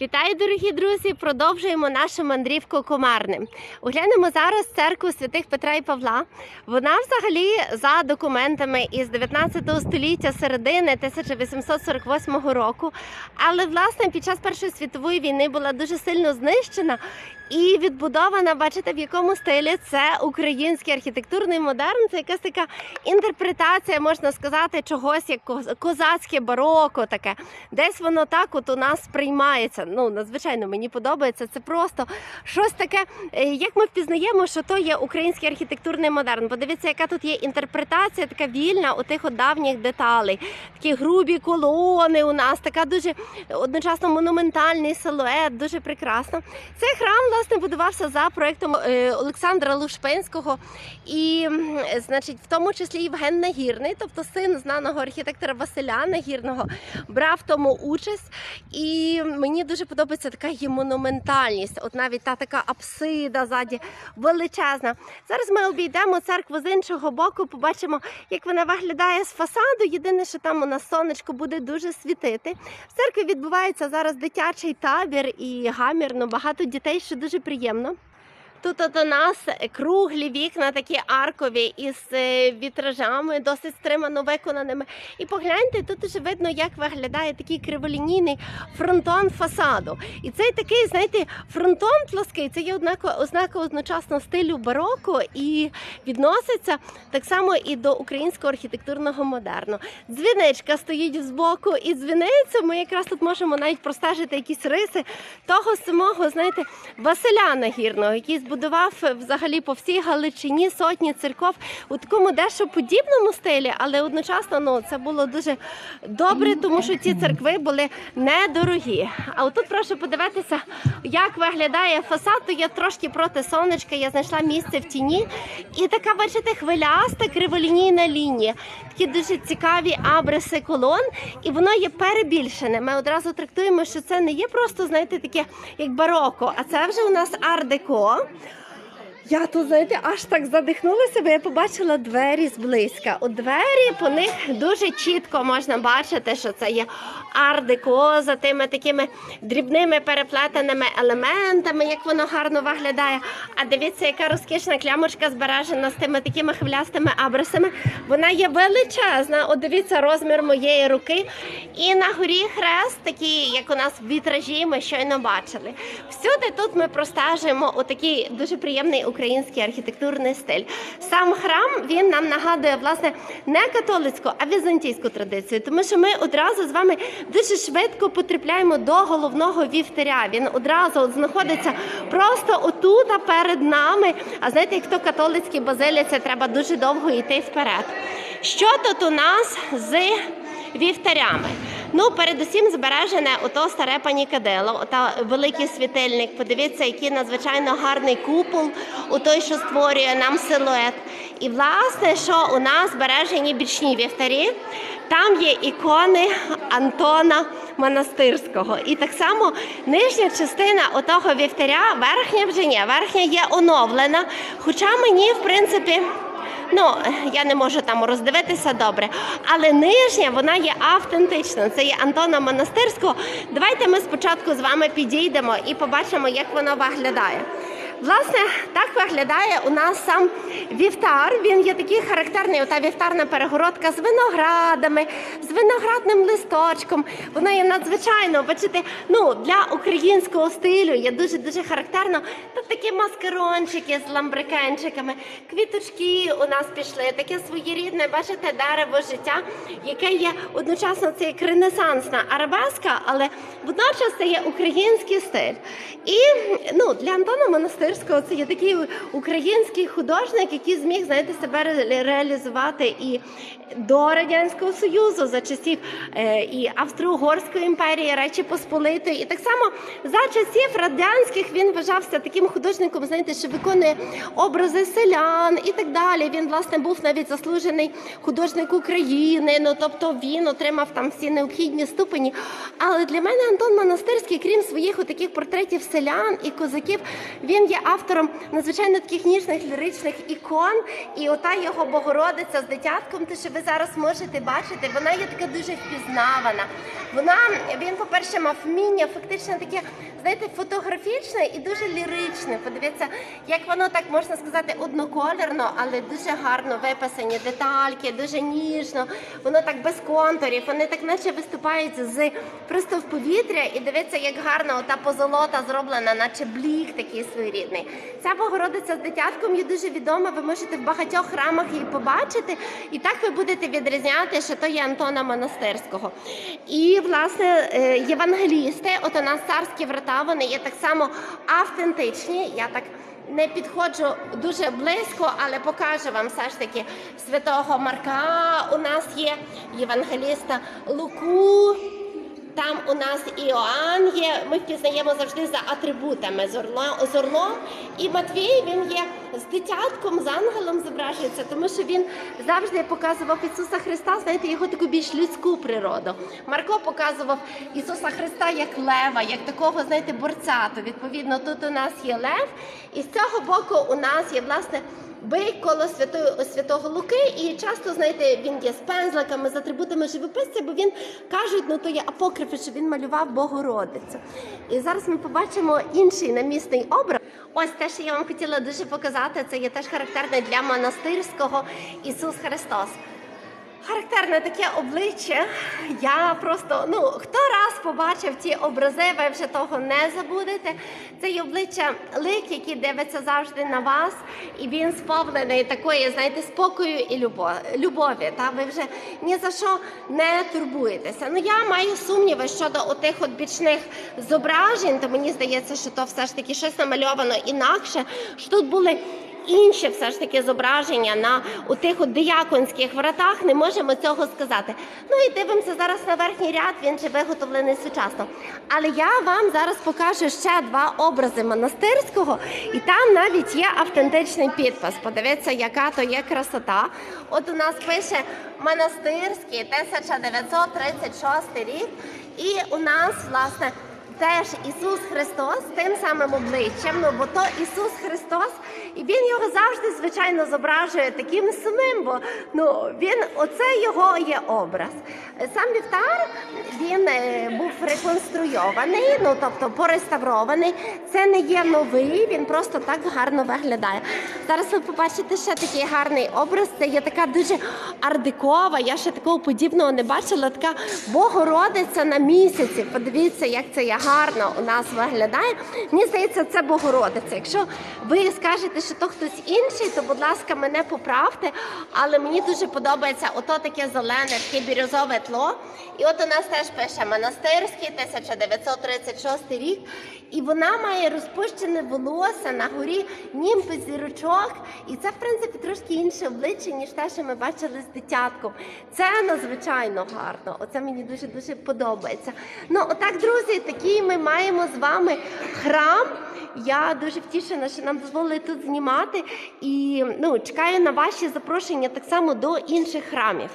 Вітаю, дорогі друзі! Продовжуємо нашу мандрівку комарним. Оглянемо зараз церкву святих Петра і Павла. Вона взагалі за документами із 19 століття середини 1848 року. Але власне під час Першої світової війни була дуже сильно знищена і відбудована. Бачите, в якому стилі це український архітектурний модерн. Це якась така інтерпретація, можна сказати, чогось як козацьке бароко таке. Десь воно так от у нас Ну, надзвичайно мені подобається. Це просто щось таке. е, Як ми впізнаємо, що то є український архітектурний модерн. Подивіться, яка тут є інтерпретація, така вільна у тих от давніх деталей. Такі грубі колони у нас, така дуже одночасно монументальний силует, дуже прекрасно. Цей храм власне будувався за проектом е, Олександра Лушпинського, і значить, в тому числі Євген Нагірний, тобто син знаного архітектора Василя Нагірного, брав в тому участь. І мені дуже подобається така її монументальність. От навіть та така апсида ззаді величезна. Зараз ми обійдемо церкву з іншого боку, побачимо, як вона виглядає з фасаду. Єдине, що там у нас сонечко буде дуже світити. В церкві відбувається зараз дитячий табір і гамірно, багато дітей, що дуже приємно. Тут от у нас круглі вікна, такі аркові із е, вітражами, досить стримано виконаними. І погляньте, тут вже видно, як виглядає такий криволінійний фронтон фасаду. І цей такий, знаєте, фронтон плоский, це є однако ознака одночасно стилю бароко і відноситься так само і до українського архітектурного модерну. Дзвіничка стоїть збоку, і дзвіницю ми якраз тут можемо навіть простежити якісь риси того самого, знаєте, Василя Нагірного, який збудував взагалі по всій Галичині сотні церков у такому дещо подібному стилі, але одночасно ну, це було дуже добре, тому що ці церкви були недорогі. А отут прошу подивитися, як виглядає фасад. То я трошки проти сонечка, я знайшла місце в тіні. І така, бачите, хвиляста криволінійна лінія. Такі дуже цікаві абриси колон, і воно є перебільшене. Ми одразу трактуємо, що це не є просто, знаєте, таке як бароко, а це вже у нас ар-деко. Я тут, знаєте, аж так задихнулася, бо я побачила двері зблизька. У двері по них дуже чітко можна бачити, що це є ар-деко за тими такими дрібними переплетеними елементами, як воно гарно виглядає. А дивіться, яка розкішна клямочка збережена з тими такими хвилястими абрисами. Вона є величезна. От дивіться розмір моєї руки. І на горі хрест, такий, як у нас в вітражі, ми щойно бачили. Всюди тут ми простежуємо отакий дуже приємний український архітектурний стиль. Сам храм він нам нагадує власне не католицьку, а візантійську традицію, тому що ми одразу з вами дуже швидко потрапляємо до головного вівтаря. Він одразу знаходиться просто отут перед нами. А знаєте, як то католицькій базиліці, треба дуже довго йти вперед. Що тут у нас з вівтарями? Ну, передусім збережене ото старе панікадило, ота великий світильник. Подивіться, який надзвичайно гарний купол, у той, що створює нам силует. І власне, що у нас збережені бічні вівтарі, там є ікони Антона Монастирського. І так само нижня частина отого вівтаря, верхня вже ні, верхня є оновлена. Хоча мені, в принципі, Ну, я не можу там роздивитися добре, але нижня вона є автентична. Це є Антона Монастирського. Давайте ми спочатку з вами підійдемо і побачимо, як воно виглядає. Власне, так виглядає у нас сам вівтар. Він є такий характерний, ота вівтарна перегородка з виноградами, з виноградним листочком. Вона є надзвичайно, бачите, ну для українського стилю є дуже дуже характерно. Тут такі маскарончики з ламбрикенчиками, квіточки у нас пішли, таке своєрідне, бачите, дерево життя, яке є одночасно це як ренесансна арабеска, але водночас це є український стиль. І ну, для Антона Монастирського це є такий український художник, який зміг знаєте, себе реалізувати і до Радянського Союзу за часів е, і Австро-Угорської імперії, Речі Посполитої. І так само за часів радянських він вважався таким художником, знаєте, що виконує образи селян і так далі. Він власне був навіть заслужений художник України. Ну тобто він отримав там всі необхідні ступені. Але для мене Антон Монастирський, крім своїх таких портретів селян і козаків, він є автором надзвичайно таких ніжних ліричних ікон. І ота його Богородиця з дитятком, те, що ви зараз можете бачити, вона є така дуже впізнавана. Вона він, по-перше, мав вміння фактично таке, знаєте, фотографічне і дуже ліричне. Подивіться, як воно так можна сказати одноколірно, але дуже гарно виписані детальки, дуже ніжно. Воно так без контурів. Вони так наче виступають з просто в повітря. І дивіться, як гарно ота позолота зроблена, наче блік такий своєрідний. Ця Богородиця з дитятком є дуже відома. Ви можете в багатьох храмах її побачити, і так ви будете відрізняти, що то є Антона Монастирського. І власне е, євангелісти, от у нас царські врата, вони є так само автентичні. Я так не підходжу дуже близько, але покажу вам все ж таки святого Марка. У нас є євангеліста Луку. Там у нас Іоанн є. Ми впізнаємо завжди за атрибутами з орло- з орлом. І Матвій він є з дитятком, з ангелом зображується, тому що він завжди показував Ісуса Христа, знаєте, його таку більш людську природу. Марко показував Ісуса Христа як лева, як такого, знаєте, борця. То відповідно тут у нас є лев, і з цього боку у нас є власне. Бик коло святої святого Луки, і часто знаєте, він є з пензликами, з атрибутами живописця, бо він кажуть, ну то є апокрифи, що він малював Богородицю. І зараз ми побачимо інший намісний образ. Ось те, що я вам хотіла дуже показати, це є теж характерне для монастирського Ісус Христос. Характерне таке обличчя. Я просто ну хто раз побачив ті образи, ви вже того не забудете. Це є обличчя лик, який дивиться завжди на вас, і він сповнений такої, знаєте, спокою і любові та ви вже ні за що не турбуєтеся. Ну я маю сумніви щодо отих от бічних зображень, то мені здається, що то все ж таки щось намальовано інакше. Що тут були інші все ж таки зображення на у тих от дияконських вратах, не можемо цього сказати. Ну і дивимося зараз на верхній ряд, він же виготовлений сучасно. Але я вам зараз покажу ще два образи монастирського, і там навіть є автентичний підпис. Подивіться, яка то є красота. От у нас пише монастирський 1936 рік, і у нас власне. Теж Ісус Христос тим самим обличчям, ну бо то Ісус Христос, і Він його завжди, звичайно, зображує таким самим, бо ну він оце його є образ. Сам вівтар він е, був реконструйований, ну тобто пореставрований. Це не є новий, він просто так гарно виглядає. Зараз ви побачите ще такий гарний образ. Це є така дуже ардикова. Я ще такого подібного не бачила. Така Богородиця на місяці. Подивіться, як це є гарно у нас виглядає. Мені здається, це Богородиця. Якщо ви скажете, що то хтось інший, то будь ласка, мене поправте. Але мені дуже подобається ото таке зелене, таке бірюзове тло. І от у нас теж пише монастирський 1936 рік. І вона має розпущене волосся на горі німби зірочок. І це, в принципі, трошки інше обличчя, ніж те, що ми бачили з дитятком. Це надзвичайно гарно. Оце мені дуже дуже подобається. Ну, отак, друзі, такий ми маємо з вами храм. Я дуже втішена, що нам дозволили тут знімати. І ну, чекаю на ваші запрошення так само до інших храмів.